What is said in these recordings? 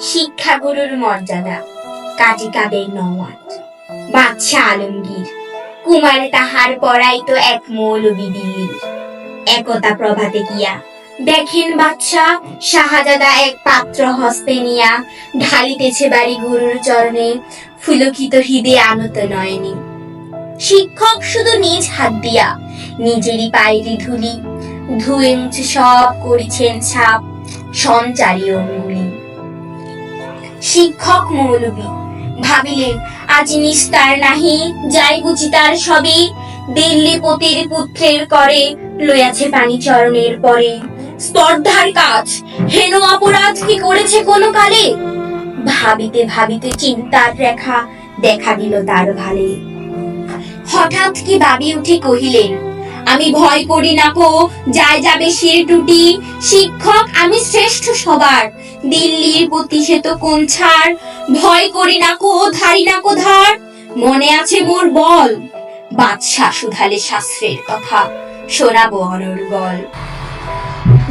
শিক্ষাগুরুর মর্যাদা। কাজী কাদের নওয়াজ। বাদশাহ আলমগীর। কুমার তাহার পড়াই তো এক মৌলবি দিল্লির একতা প্রভাতে গিয়া দেখেন বাদশা শাহজাদা এক পাত্র হস্তে নিয়া ঢালিতেছে বাড়ি গুরুর চরণে, ফুলকিত হৃদে আনত নয়নে। শিক্ষক শুধু নিজ হাত দিয়া নিজেরই পায়েরই ধুলি, ধুয়ে মুছে সব করিছেন ছাপ, সঞ্চারী অঙ্গুলি শিক্ষক মৌলবী। ভাবিলেন, আজি নিস্তার নাহি, যাই বুঝি তার সবই দিল্লি পতির পুত্রের করে লইয়াছে পানি চরণের পরে। স্পর্ধার কাজ, হেন অপরাধ কি করেছে কোনো কালে? ভাবিতে ভাবিতে চিন্তার রেখা দেখা দিল তার ভালে। হঠাৎ কি বাবি উঠে কহিলেন আমি ভয় করি না কো যায় যাবে শির টুটি। শিক্ষক, আমি শ্রেষ্ঠ সবার। দিল্লির প্রতি সে তো কোন ছাড়। ভয় করি না কো, ধারি না কো ধার। মনে আছে মোর বল। বাদশাহ সুধালে শাস্ত্রের কথা। শোনাবো অনর্গল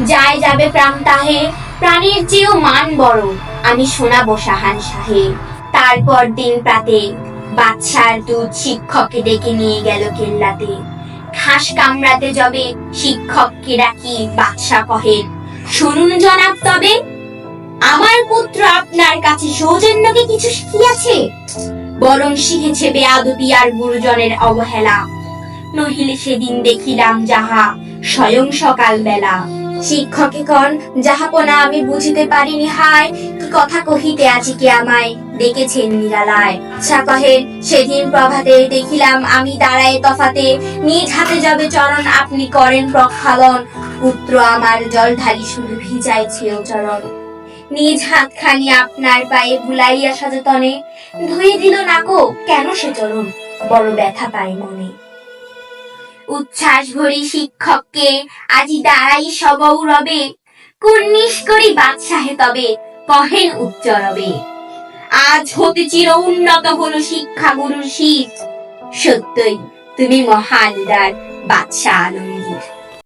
যায় যাবে প্রাণ তাহে, প্রাণের চেয়েও মান বড়। আমি শোনাবো সাহান শাহে। তারপর দিন প্রাতে, বাদশার দুধ শিক্ষককে ডেকে নিয়ে গেল কেল্লাতে। ঘাস কামড়াতে যাবে, শিক্ষককে ডাকি বাদশা কহে। শুনুন জনাব তবে, আমার পুত্র আপনার কাছে সৌজন্যকে কিছু শিখিয়াছে? বরং শিখেছে বেয়াদবি আর গুরুজনের অবহেলা। নহিলে সেদিন দেখিলাম যাহা স্বয়ং সকাল বেলা শিক্ষকে কন যাহাপনা আমি বুঝিতে পারিনি হায়, কি কথা কহিতে আছি কি আমায়? ডেকেছেন নিরালায়। কহেন সেদিন প্রভাতে দেখিলাম আমি দাঁড়ায় তফাতে। নিজ হাতে যাবে চরণ, আপনি করেন প্রক্ষালন। পুত্র আমার জল ঢালি শুধু ভিজাইছে ও চরণ। নিজ হাতখানি আপনার পায়ে বুলাইয়া সযতনে। ধুয়ে দিল নাকো, কেন সে চরণ? বড় ব্যথা পায় মনে। উচ্ছ্বাস ভরি শিক্ষককে আজি দাঁড়াই সবৌ রবে কুর্নিশ করি বাদশাহে তবে কহেন উচ্চ রবে আজ হতে চির উন্নত হলো শিক্ষা গুরু শীত। সত্যই তুমি মহান দার বাদশাহ আলম